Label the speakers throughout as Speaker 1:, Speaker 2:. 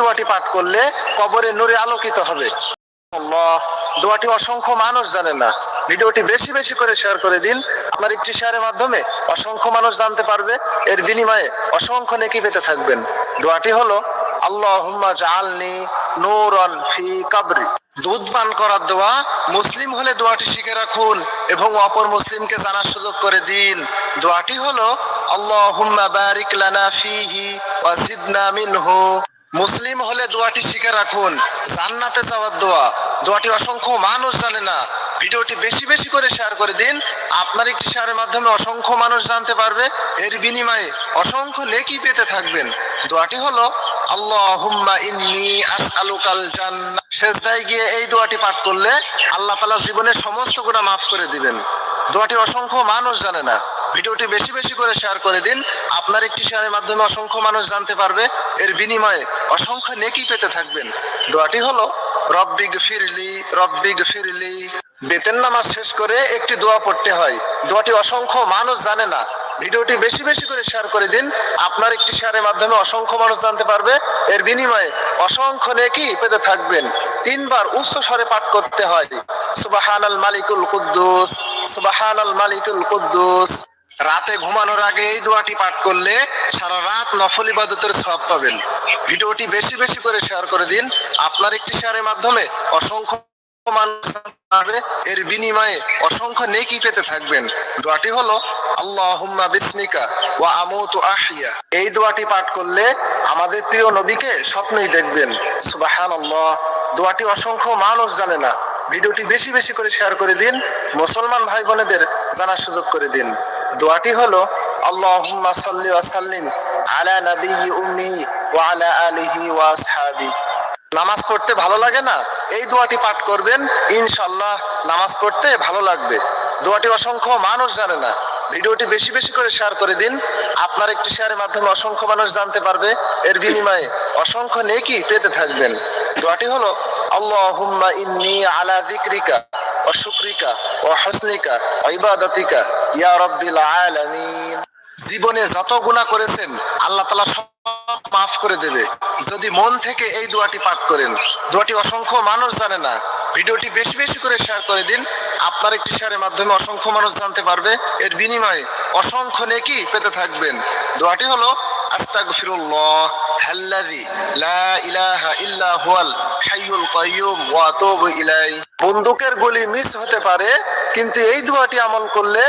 Speaker 1: দোয়াটি পাঠ করলে কবরে নূরে আলোকিত হবে। দোয়াটি অসংখ্য মানুষ জানে না। ভিডিওটি বেশি বেশি করে শেয়ার করে দিন। আপনার একটি শেয়ারের মাধ্যমে অসংখ্য মানুষ জানতে পারবে। এর বিনিময়ে অসংখ্য নেকি পেতে থাকবেন। দোয়াটি হলো, আল্লাহুম্মা ফি কাবরি। দুধ পান করার দোয়া, মুসলিম হলে দোয়াটি শিখে রাখুন এবং অপর মুসলিমকে জানার সুযোগ করে দিন। দোয়াটি হলো, আল্লাহুম্মা বারিক লানা ফিহি ওয়া জিদনা মিনহু। মুসলিম হলে দোয়াটি শিখে রাখুন। জান্নাতে যাওয়ার দোয়া। দোয়াটি অসংখ্য মানুষ জানে না। ভিডিওটি বেশি বেশি করে শেয়ার করে দিন। আপনার একটি শেয়ারের মাধ্যমে অসংখ্য মানুষ জানতে পারবে। এর বিনিময়ে অসংখ্য নেকি পেতে থাকবেন। দোয়াটি হলো, আল্লাহুম্মা ইন্নি আসআলুকাল জান্নাহ। শেষদায় গিয়ে এই দোয়াটি পাঠ করলে আল্লাহ তাআলা জীবনের সমস্ত গুনাহ মাফ করে দিবেন। দোয়াটি অসংখ্য মানুষ জানে না। ভিডিওটি বেশি বেশি করে শেয়ার করে দিন। আপনার একটি শেয়ারের মাধ্যমে অসংখ্য মানুষ জানতে পারবে। এর বিনিময়ে অসংখ্য নেকি পেতে থাকবেন। দোয়াটি হলো, রব্বিগ ফিরলি রব্বিগ ফিরলি। বেতেন নামাজ শেষ করে একটি দোয়া পড়তে হয়। দোয়াটি অসংখ্য মানুষ জানে না। ভিডিওটি বেশি বেশি করে শেয়ার করে দিন। আপনার একটি শেয়ারের মাধ্যমে অসংখ্য মানুষ জানতে পারবে। এর বিনিময়ে অসংখ্য নেকি পেতে থাকবেন। তিনবার উচ্চ স্বরে পাঠ করতে হয়। সুবাহানাল মালিকুল কুদ্দুস, সুবাহানাল মালিকুল কুদ্দুস। রাতে ঘুমানোর আগে এই দোয়াটি পাঠ করলে সারা রাত নফল ইবাদতের সব পাবেন। ভিডিওটি বেশি বেশি করে শেয়ার করে দিন। আপনার একটি শেয়ারের মাধ্যমে অসংখ্য মানুষ এর বিনিময়ে অসংখ্য নেকি পেতে থাকবেন। দোয়াটি হলো, আল্লাহুম্মা বিসমিকা ওয়া আমুতু আহইয়া। এই দোয়াটি পাঠ করলে আমাদের প্রিয় নবীকে স্বপ্নেই দেখবেন। সুবহানাল্লাহ। দোয়াটি অসংখ্য মানুষ জানে না। ভিডিওটি বেশি বেশি করে শেয়ার করে দিন। মুসলমান ভাই বোনেদের জানার সুযোগ করে দিন। দোয়াটি হলো, আল্লাহুম্মা সাল্লি ওয়া সাল্লিম আলা নাবিয়্যি উম্মি ওয়া আলা আলিহি ওয়া আসহাবি। নামাজ পড়তে ভালো লাগে না? এই দোয়াটি পাঠ করবেন ইনশাল্লাহ নামাজ পড়তে ভালো লাগবে। দোয়াটি অসংখ্য মানুষ জানে না। ভিডিওটি বেশি বেশি করে শেয়ার করে দিন। আপনার একটি শেয়ারের মাধ্যমে অসংখ্য মানুষ জানতে পারবে। এর বিনিময়ে অসংখ্য নেকি পেতে থাকবেন। দোয়াটি হলো আলা যিকরিকা ওয়া শুকরিকা ওয়া হুসনিকা ওয়া ইবাদাতিকা ইয়া রাব্বিল জীবনে যত গুনাহ করেছেন, আল্লাহ তালা সব মাফ করে দেবে। যদি মন থেকে এই দোয়াটি পাঠ করেন, দোয়াটি অসংখ্য মানুষ জানে না। ভিডিওটি বেশি বেশি করে শেয়ার করে দিন। আপনার একটি শেয়ারের মাধ্যমে অসংখ্য মানুষ জানতে পারবে। এর বিনিময়ে অসংখ্য নেকি পেতে থাকবেন। দোয়াটি হলো আস্তাগফিরুল্লাহ, হাল্লাযী ইলাহা ইল্লা হুয়াল হাইয়ুল কাইয়ুম ওয়া বন্দুকের গুলি মিস হতে পারে, কিন্তু এই দোয়াটি আমল করলে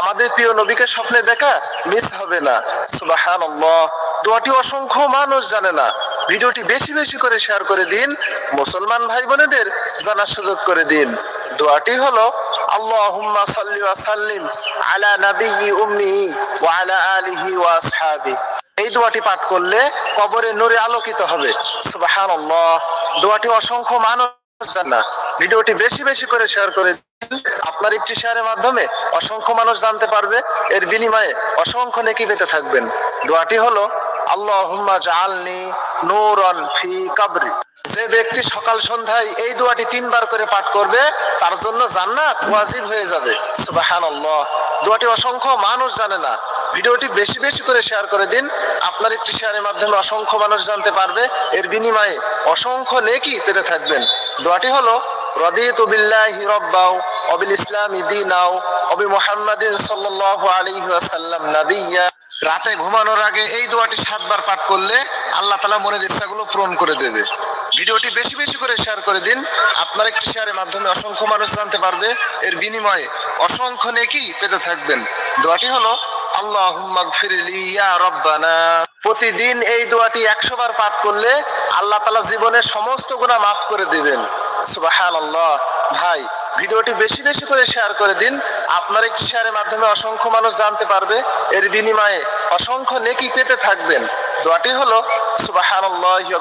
Speaker 1: আমাদের প্রিয় নবীকে স্বপ্নে দেখা মিস হবে না। সুবহানাল্লাহ। দোয়াটি অসংখ্য মানুষ জানে না। ভিডিওটি বেশি বেশি করে শেয়ার করে দিন, মুসলমান ভাই বোনেদের জানার সুযোগ করে দিন। দোয়াটি হলো, আল্লাহুম্মা সাল্লি ওয়া সাল্লিম আলা নাবিয়্যি উম্মি ওয়া আলা আলিহি ওয়া আসহাবি। এই দোয়াটি পাঠ করলে কবরে নূরে আলোকিত হবে। সুবহানাল্লাহ। দোয়াটি অসংখ্য মানুষ জানে ভিডিওটি বেশি বেশি করে শেয়ার করে আপনার একটি শেয়ারের মাধ্যমে অসংখ্য মানুষ জানতে পারবে। এর বিনিময়ে অসংখ্য নেকি পেতে থাকবেন। দোয়াটি হলো, আল্লাহুম্মা জাআলনি নূরান ফি কাবরি। যে ব্যক্তি সকাল সন্ধ্যায় এই দোয়াটি তিনবার করে পাঠ করবে, তার জন্য জান্নাত ওয়াজিব হয়ে যাবে। সুবহানাল্লাহ। দোয়াটি অসংখ্য মানুষ জানে না। ভিডিওটি বেশি বেশি করে শেয়ার করে দিন। আপনার একটি শেয়ারের মাধ্যমে অসংখ্য মানুষ জানতে পারবে। এর বিনিময়ে অসংখ্য নেকি পেতে থাকবেন। দোয়াটি হলো, রদিতু বিল্লাহি রব্বাও অবিল ইসলামি দীনাও অবি মুহাম্মাদিন সাল্লাল্লাহু আলাইহি ওয়াসাল্লাম নাবিয়্যা রাতে ঘুমানোর আগে এই দোয়াটি সাতবার পাঠ করলে আল্লাহ তাআলা মনের ইচ্ছাগুলো পূরণ করে দেবে। ভিডিওটি বেশি বেশি করে শেয়ার করে দিন। আপনার একটি শেয়ারের মাধ্যমে অসংখ্য মানুষ জানতে পারবে। এর বিনিময়ে অসংখ্য নেকি পেতে থাকবেন। দোয়াটি হলো রব্বানা। প্রতিদিন এই দোয়াটি একশো বার পাঠ করলে আল্লাহ তাআলা জীবনের সমস্ত গুনাহ মাফ করে দিবেন। সুবহানাল্লাহ। ভাই, ভিডিওটি বেশি বেশি করে শেয়ার করে দিন। আপনার একটি শেয়ারের মাধ্যমে অসংখ্য মানুষ জানতে পারবে। এর বিনিময়ে অসংখ্য নেকি পেতে থাকবেন। দোয়াটি হলো, সুবহানাল্লাহি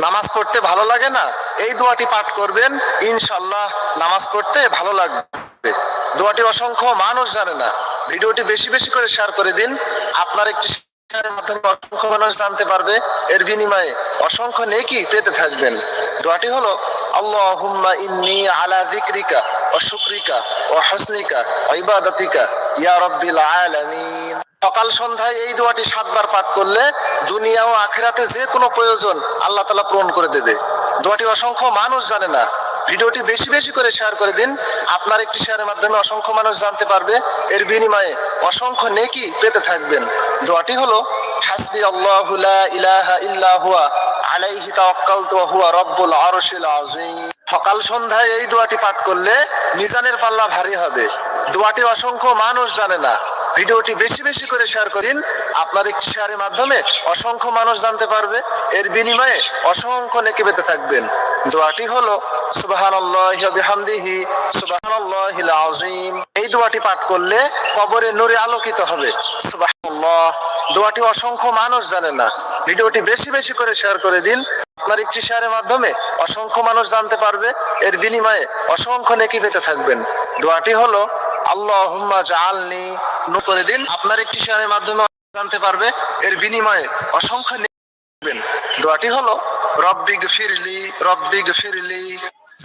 Speaker 1: নামাজ পড়তে ভালো লাগে না? এই দোয়াটি পাঠ করবেন। ইনশাআল্লাহ নামাজ পড়তে ভালো লাগবে। দোয়াটি অসংখ্য মানুষ জানে না। ভিডিওটি বেশি বেশি করে শেয়ার করে দিন। আপনার একটি শেয়ারের মাধ্যমে অসংখ্য মানুষ জানতে পারবে। এর বিনিময়ে অসংখ্য নেকি পেতে থাকবেন। দোয়াটি হলো, আল্লাহুম্মা ইন্নী আলা যিকরিকা ওয়া শুকরিকা ওয়া হুসনিকা ওয়া ইবাদাতিকা ইয়া রাব্বিল আলামিন। সকাল সন্ধ্যায় এই দোয়াটি সাতবার পাঠ করলে দুনিয়া ও আখিরাতে যে কোনো প্রয়োজন আল্লাহ তাআলা পূরণ করে দেবে। দোয়াটি অসংখ্য মানুষ জানে না। ভিডিওটি বেশি বেশি করে শেয়ার করে দিন। আপনার একটি শেয়ারের মাধ্যমে অসংখ্য মানুষ জানতে পারবে। এর বিনিময়ে অসংখ্য নেকি পেতে থাকবেন। দোয়াটি হলো হাসবি আল্লাহু লা ইলাহা ইল্লা হুয়া, আলাইহি তাওয়াক্কালতু ওয়া হুয়া রাব্বুল আরশিল আযীম। সকাল সন্ধ্যায় এই দোয়াটি পাঠ করলে মিজানের পাল্লা ভারী হবে। দোয়াটি অসংখ্য মানুষ জানে না। ভিডিওটি বেশি বেশি করে শেয়ার করিন। আপনার একটি শেয়ারের মাধ্যমে অসংখ্য মানুষ জানতে পারবে। এর বিনিময়ে অসংখ্য নেকি পেতে থাকবেন। দোয়াটি হলো, সুবহানাল্লাহি ওয়া বিহামদিহি, সুবহানাল্লাহিল আযীম। এই দোয়াটি পাঠ করলে কবরে নূরে আলোকিত হবে। সুবহানাল্লাহ। দোয়াটি অসংখ্য মানুষ জানে না। ভিডিওটি বেশি বেশি করে শেয়ার করে দিন। আপনার একটি শেয়ারের মাধ্যমে অসংখ্য মানুষ জানতে পারবে। এর বিনিময়ে অসংখ্য নেকি পেতে থাকবেন। দোয়াটি হলো আল্লাহুম্মা জাআলনি নু করে দিন। আপনার একটি শেয়ারের মাধ্যমে জানতে পারবে, এর বিনিময়ে অসংখ্য নেকি পাবেন। দোয়াটি হলো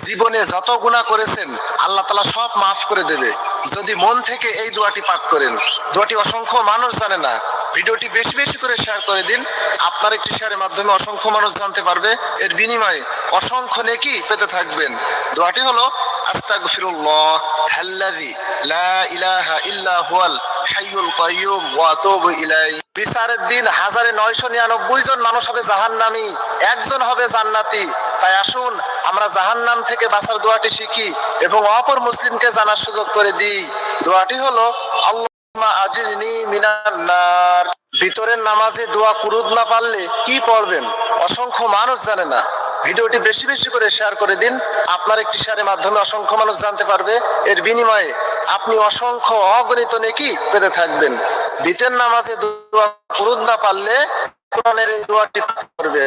Speaker 1: জীবনে যত গুণা করেছেন, আল্লাহ তালা সব মাফ করে দেবে। যদি মন থেকে এই দোয়াটি পাঠ করেন, দোয়াটি অসংখ্য মানুষ জানে না, ভিডিওটি বেশি বেশি করে শেয়ার করে দিন। আপনার একটি শেয়ারের মাধ্যমে অসংখ্য মানুষ জানতে পারবে, এর বিনিময়ে অসংখ্য নেকি পেতে থাকবেন। দোয়াটি হলো, আস্তাগফিরুল্লাহ। আল্লাযী লা ইলাহা ইল্লা হুয়াল হাইয়ুল কাইয়ুম ওয়া আতুবু ইলাইহি। বিচারের দিন হাজারে নয়শো নিরানব্বই জন মানুষ হবে জাহান্নামী, একজন হবে জান্নাতি। তাই আসুন, আমরা জাহান্নাম থেকে বাঁচার দোয়াটি শিখি এবং অপর মুসলিমকে জানার সুযোগ করে দিই। দোয়াটি হলো নার ভিতরের নামাজে দোয়া কুরুদ না পারলে কি পড়বেন? অসংখ্য মানুষ জানে না। ভিডিওটি বেশি বেশি করে শেয়ার করে দিন। আপনার একটি শেয়ারের মাধ্যমে অসংখ্য মানুষ জানতে পারবে। এর বিনিময়ে আপনি অসংখ্য অগণিত নেকি পেতে থাকবেন। ভিতের নামাজে দোয়া কুরুদ না পারলে কোরআনের এই দোয়াটি করবে।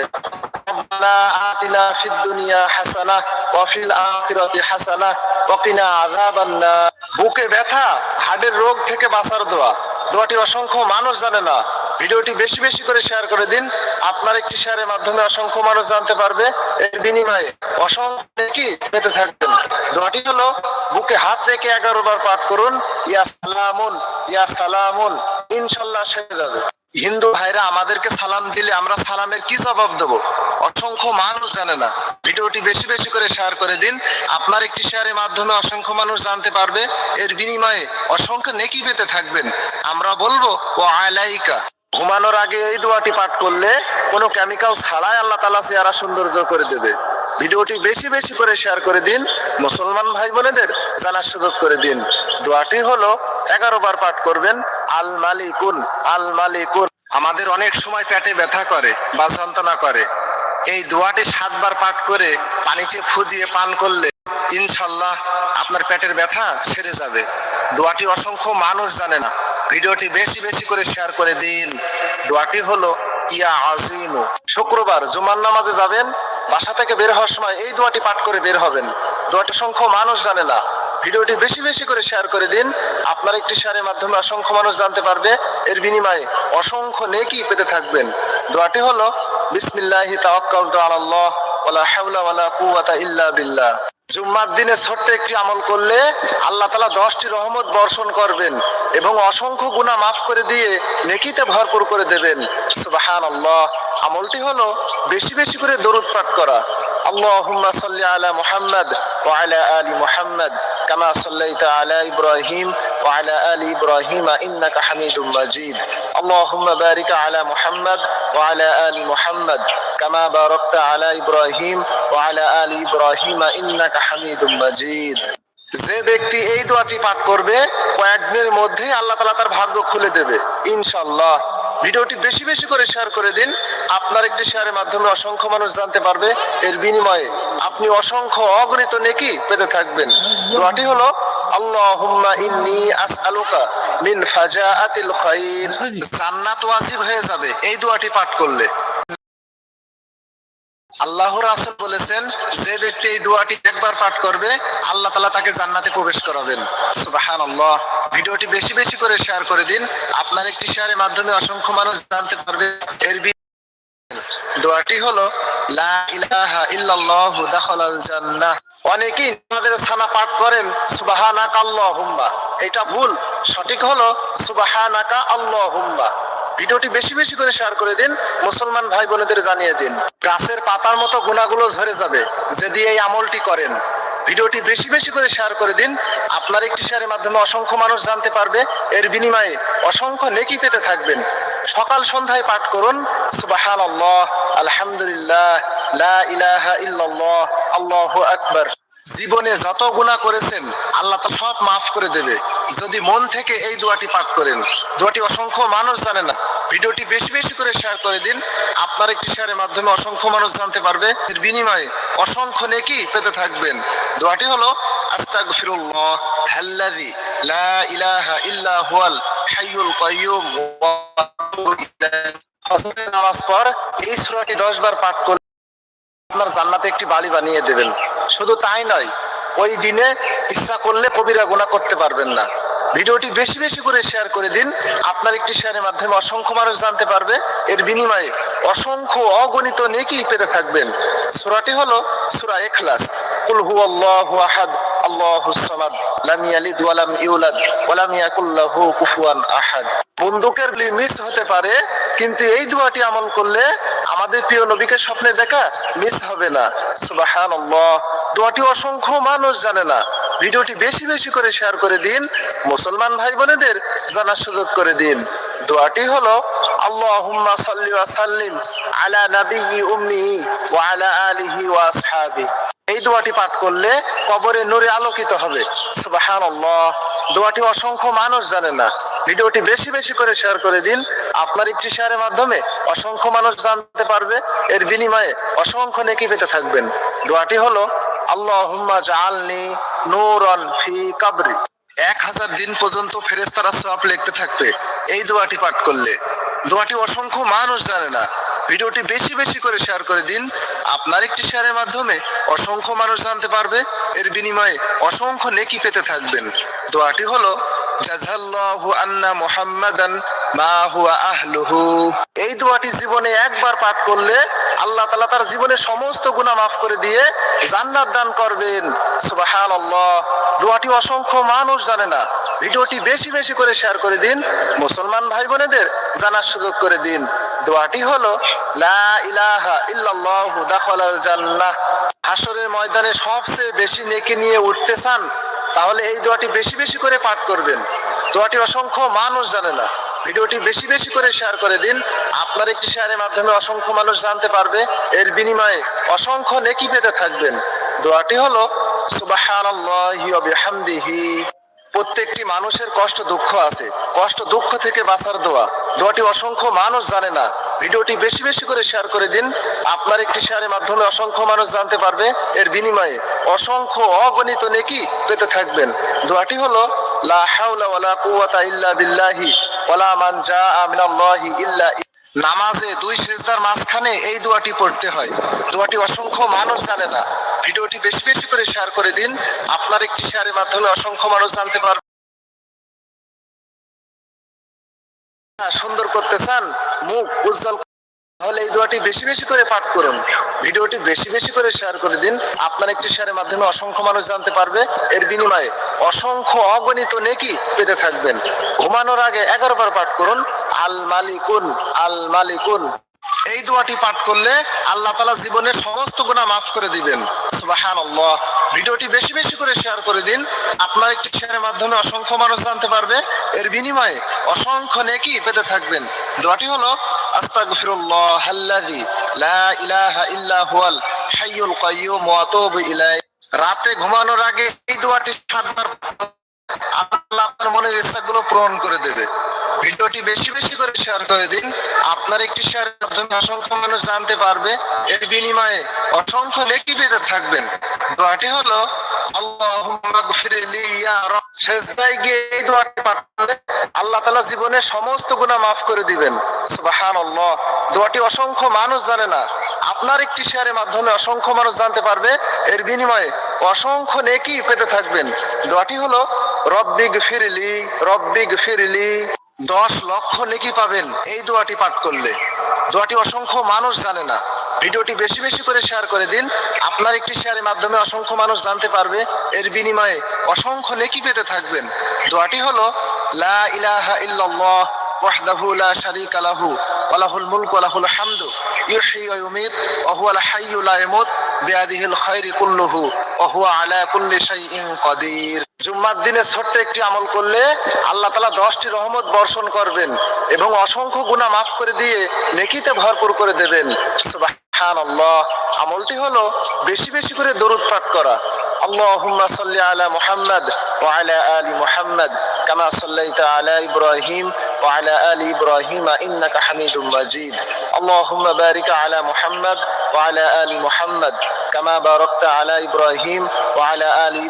Speaker 1: বুকে ব্যথা হাড়ের রোগ থেকে বাঁচার দোয়া। দোয়াটি অসংখ্য মানুষ জানে না। ভিডিওটি বেশি বেশি করে শেয়ার করে দিন। আপনার একটি শেয়ারের মাধ্যমে অসংখ্য মানুষ জানতে পারবে। এর বিনিময়ে অসংখ্য কি পেতে থাকবেন। দোয়াটি হলো, বুকে হাত রেখে এগারো বার পাঠ করুন, ইয়া সালামুন ইয়া সালামুন, ইনশাল্লাহ সেরে যাবে। হিন্দু ভাইরা আমাদেরকে সালাম দিলে আমরা সালামের কি জবাব দেব? অসংখ্য মানুষ জানে না। ভিডিওটি বেশি বেশি করে শেয়ার করে দিন। আপনার একটি শেয়ারের মাধ্যমে অসংখ্য মানুষ জানতে পারবে। এর বিনিময়ে অসংখ্য নেকি পেতে থাকবেন। আমরা বলব ও আলাইকা। ঘুমানোর আগে এই দোয়াটি পাঠ করলে কোনো কেমিক্যাল ছাড়াই আল্লাহ তালা চেহারা সৌন্দর্য করে দেবে। ভিডিওটি বেশি বেশি করে শেয়ার করে দিন। মুসলমান ভাই বোনেদের জানার সুযোগ করে দিন। দোয়াটি হলো, এগারো বার পাঠ করবেন। আল মালিকুন আল মালিকুন। আমাদের অনেক সময় পেটে ব্যথা করে বা যন্ত্রণা করে। এই দোয়াটি সাতবার পাঠ করে পানিতে ফু দিয়ে পান করলে ইনশাল্লাহ আপনার পেটের ব্যথা সেরে যাবে। দোয়াটি অসংখ্য মানুষ জানে না। ভিডিওটি বেশি বেশি করে শেয়ার করে দিন। দোয়াটি হলো, ইয়া আজিম। শুক্রবার জুমার নামাজে যাবেন, বাসা থেকে বের হওয়ার সময় এই দোয়াটি পাঠ করে বের হবেন। দোয়াটি অসংখ্য মানুষ জানে না। ভিডিওটি বেশি বেশি করে শেয়ার করে দিন। আপনার একটি শেয়ারের মাধ্যমে অসংখ্য মানুষ জানতে পারবে। এর বিনিময়ে অসংখ্য নেকি পেতে থাকবেন। দোয়াটি হলো, বিসমিল্লাহি তাওয়াক্কালতু আলাল্লাহ, ওয়ালা হাওলা ওয়ালা কুওয়াতা ইল্লা বিল্লাহ। জুম্মার দিনে ছোট্ট একটি আমল করলে আল্লাহ তালা দশটি রহমত বর্ষণ করবেন এবং অসংখ্য গুণা মাফ করে দিয়ে নেকিতে ভরপুর করে দেবেন। সুবাহান আমলটি হলো, বেশি বেশি করে দরুদ পাঠ করা। اللهم صل على محمد وعلى آل محمد كما صليت على إبراهيم وعلى آل إبراهيم إنك حميد مجيد اللهم بارك على محمد وعلى آل محمد كما باركت على إبراهيم وعلى آل إبراهيم إنك حميد مجيد যে ব্যক্তি এই দোয়াটি পাঠ করবে কয়েকদিনের মধ্যেই আল্লাহ তালা তার ভাগ্য খুলে দেবে ইনশাল্লাহ ভিডিওটি বেশি বেশি করে শেয়ার করে দিন। আপনার একটি শেয়ারের মাধ্যমে অসংখ্য মানুষ জানতে পারবে। এর বিনিময়ে আপনি অসংখ্য অগণিত নেকি পেতে থাকবেন। দোয়াটি হলো, আল্লাহুম্মা ইন্নি আসআলুকা মিন ফাজাআতিল খাইর জান্নাত ওয়াজিব হয়ে যাবে। এই দোয়াটি পাঠ করলে। আল্লাহ রাসূল বলেছেন, যে ব্যক্তি এই দোয়াটি একবার পাঠ করবে, আল্লাহ তাআলা তাকে জান্নাতে প্রবেশ করাবেন। সুবহানাল্লাহ। ভিডিওটি বেশি বেশি করে শেয়ার করে দিন। আপনার একটি শেয়ারের মাধ্যমে অসংখ্য মানুষ জানতে পারবে এর দোয়াটি হলো, লা ইলাহা ইল্লাল্লাহু দাখালাল জান্নাহ। অনেকেই আমাদের ছানা পাঠ করেন সুবাহানাকা আল্লাহুম্মা এটা ভুল। সঠিক হলো সুবাহানাকা আল্লাহুম্মা ভিডিওটি বেশি বেশি করে শেয়ার করে দিন, মুসলমান ভাই বোনেদের জানিয়ে দিন। গাছের পাতার মতো গুণাগুলো ঝরে যাবে, যদি এই আমলটি করেন। ভিডিওটি বেশি বেশি করে শেয়ার করে দিন, আপনার একটি শেয়ারের মাধ্যমে অসংখ্য মানুষ জানতে পারবে, এর বিনিময়ে অসংখ্য নেকি পেতে থাকবেন। সকাল সন্ধ্যায় পাঠ করুন সুবাহান আল্লাহ আলহামদুলিল্লাহ, লা ইলাহা ইল্লাল্লাহ, আল্লাহু আকবার। জীবনে যত গুণা করেছেন, আল্লাহ তো সব মাফ করে দেবে। যদি মন থেকে এই দোয়াটি পাঠ করেন, দোয়াটি অসংখ্য মানুষ জানে না। ভিডিওটি বেশি বেশি করে শেয়ার করে দিন। আপনার একটি শেয়ারের মাধ্যমে অসংখ্য মানুষ জানতে পারবে। এর বিনিময়ে অসংখ্য নেকি পেতে থাকবেন। দোয়াটি হলো, আস্তাগফিরুল্লাহ হাল্লাযী লা ইলাহা ইল্লা হুয়াল হাইয়ুল ফজরের নামাজ পর এই সূরাটি 10 বার পাঠ করলে আপনার জান্নাতে একটি বাড়ি বানিয়ে দেবেন। শুধু তাই নয়, ওই দিনে ইচ্ছা করলে কবিরা গুণা করতে পারবেন না। ভিডিওটি বেশি বেশি করে শেয়ার করে দিন। আপনার একটি শেয়ারের মাধ্যমে অসংখ্য মানুষ জানতে পারবে। এর বিনিময়ে অসংখ্য অগণিত নেকি পেতে থাকবেন। সুরাটি হলো সুরা এখলাস কুল হুয়াল্লাহু আহাদ আল্লাহুস সামাদ লাম ইয়ালিদ ওয়া লাম ইউলাদ ওয়া লাম ইয়াকুল লাহু কুফুয়ান আহাদ। বন্দুকের মিস হতে পারে, কিন্তু এই দুয়াটি আমল করলে আমাদের প্রিয় নবীকে স্বপ্নে দেখা মিস হবে না। দোয়াটি অসংখ্য মানুষ জানে না। ভিডিওটি বেশি বেশি করে শেয়ার করে দিন, মুসলমান ভাই বোনেদের জানার সুযোগ করে দিন। দোয়াটি হলো, আল্লাহুম্মা সাল্লি ওয়া সাল্লিম আলা নাবিয়্যি উম্মি ওয়া আলা আলিহি ওয়া এই দোয়াটি পাঠ করলে কবরে নূরে আলোকিত হবে। সুবহানাল্লাহ। দোয়াটি অসংখ্য মানুষ জানে না। ভিডিওটি বেশি বেশি করে শেয়ার করে দিন। আপনার একটি শেয়ারের মাধ্যমে অসংখ্য মানুষ জানতে পারবে। এর বিনিময়ে অসংখ্য নেকি পেতে থাকবেন। দোয়াটি হলো, আল্লাহুম্মা জাআলনি নূরান ফি কাবরি। এক হাজার দিন পর্যন্ত ফেরেস্তারা সব লিখতে থাকবে। এই দোয়াটি পাঠ করলে। দোয়াটি অসংখ্য মানুষ জানে না। ভিডিওটি বেশি বেশি করে শেয়ার করে দিন। আপনার একটি শেয়ারের মাধ্যমে অসংখ্য মানুষ জানতে পারবে। এর বিনিময়ে অসংখ্য নেকি পেতে থাকবেন। দোয়াটি হলো, জাযাল্লাহু আন্না মুহাম্মাদান মা হুয়া আহলুহু। এই দোয়াটি জীবনে একবার পাঠ করলে আল্লাহ তাআলা তার জীবনের সমস্ত গুনাহ মাফ করে দিয়ে জান্নাত দান করবেন। সুবহানাল্লাহ। দোয়াটি অসংখ্য মানুষ জানে না। ভিডিওটি বেশি বেশি করে শেয়ার করে দিন। মুসলমান ভাই বোনেদের জানার সুযোগ করে দিন। দোয়াটি হলো, লা ইলাহা ইল্লাল্লাহু দাখালাল জান্নাহ। হাসরের ময়দানে সবচেয়ে বেশি নেকি নিয়ে উঠতে চান, তাহলে এই দোয়াটি বেশি বেশি করে পাঠ করবেন। দোয়াটি অসংখ্য মানুষ জানে না। ভিডিওটি বেশি বেশি করে শেয়ার করে দিন। আপনার একটি শেয়ারের মাধ্যমে অসংখ্য মানুষ জানতে পারবে। এর বিনিময়ে অসংখ্য নেকি পেতে থাকবেন। দোয়াটি হলো বিহামদিহি। প্রত্যেকটি মানুষের কষ্ট, দুঃখ আছে। কষ্ট, দুঃখ থেকে বাঁচার দোয়া। দোয়াটি অসংখ্য মানুষ জানে না। ভিডিওটি বেশি বেশি করে শেয়ার করে দিন। আপনার একটি শেয়ারের মাধ্যমে অসংখ্য মানুষ জানতে পারবে। এর বিনিময়ে অসংখ্য অগণিত নেকি পেতে থাকবেন। দোয়াটি হলো, লা হাওলা ওয়ালা কুওয়াতা ইল্লা বিল্লাহি ওয়ালা মান জাআ মিনাল্লাহি ইল্লা নামাজে দুই সেজদার মাঝখানে এই দোয়াটি পড়তে হয়। দোয়াটি অসংখ্য মানুষ জানে না। ভিডিওটি বেশি বেশি করে শেয়ার করে দিন। আপনার একটি শেয়ারের মাধ্যমে অসংখ্য মানুষ জানতে পারবে। সুন্দর করতে চান, মুখ উজ্জ্বল তাহলে এই দোয়াটি বেশি বেশি করে পাঠ করুন। ভিডিওটি বেশি বেশি করে শেয়ার করে দিন। আপনার একটি শেয়ারের মাধ্যমে অসংখ্য মানুষ জানতে পারবে। এর বিনিময়ে অসংখ্য অগণিত নেকি পেতে থাকবেন। ঘুমানোর আগে এগারো বার পাঠ করুন। আল মালিকুন আল মালিকুন। এই দোয়াটি পাঠ করলে আল্লাহ তালা জীবনের সমস্ত গুণা মাফ করে দিবেন। সুবাহান ভিডিওটি বেশি বেশি করে শেয়ার করে দিন। আপনার একটি শেয়ারের মাধ্যমে অসংখ্য মানুষ জানতে পারবে। এর বিনিময়ে অসংখ্য নেকি পেতে থাকবেন। দোয়াটি হলো আস্তাগফিরুল্লাহ আল্লাযী লা ইলাহা ইল্লা হুয়াল হাইয়ুল কাইয়্যুম ওয়া আতুবু ইলাইহি। রাতে ঘুমানোর আগে এই দোয়াটি সাতবার আল্লাহ আপনার মনের ইচ্ছাগুলো পূরণ করে দেবে। ভিডিওটি বেশি বেশি করে শেয়ার করে দিন। আপনার একটি শেয়ারের মাধ্যমে অসংখ্য মানুষ জানতে পারবে। এর বিনিময়ে অসংখ্য নেকি পেতে থাকবেন। দোয়াটি হলো, আল্লাহুম্মা গফিরলি ইয়া রব সেজদায় গিয়ে এই দোয়াটি আল্লাহ সমস্ত করে দিবেন। দোয়াটি অসংখ্য মানুষ জানে না। আপনার একটি শেয়ারের মাধ্যমে অসংখ্য মানুষ জানতে পারবে, এর বিনিময়ে অসংখ্য নেকি পেতে থাকবেন। দোয়াটি হলো রব্বিগ ফিরলি রব্বিগ ফিরলি দশ লক্ষ নেকি পাবেন এই দোয়াটি পাঠ করলে। দোয়াটি অসংখ্য মানুষ জানে না। ভিডিওটি বেশি বেশি করে শেয়ার করে দিন। আপনার একটি শেয়ারের মাধ্যমে অসংখ্য মানুষ জানতে পারবে। এর বিনিময়ে অসংখ্য নেকি পেতে থাকবেন। দোয়াটি হলো, লা ইলাহা ইল্লাল্লাহ ওয়াহদাহু লা শারীকা লাহু ওয়া লাহুল মুলকু ওয়া লাহুল হামদু ইউহয়ি ওয়া ইউমীত ওয়া হুয়াল হাইয়্যু লা ইয়ামুত বিয়াদিহিল খায়রু কুল্লুহু ওয়া হুয়া আলা কুল্লি শাইইন কাদির। জুম্মার দিনে ছোট্ট একটি আমল করলে আল্লাহ তালা দশটি রহমত বর্ষণ করবেন এবং অসংখ্য গুণা মাফ করে দিয়ে নেকিতে ভরপুর করে দেবেন। হ্যাঁ আল্লাহ আমলটি হলো বেশি বেশি করে দরুদ পাঠ করা। আল্লাহুম্মা সাল্লি আলা মুহাম্মদ ওয়া আলা আলি কামা সাল্লাইতা আলা ইব্রাহিম ওয়া আলা আলি ইব্রাহিম ইন্নাকা হামিদুম মাজিদ। আল্লাহুম্মা বারিক আলা মুহাম্মদ ওয়া আলা আলি মুহাম্মদ আলা ইব্রাহিম ওয়া আলা আলি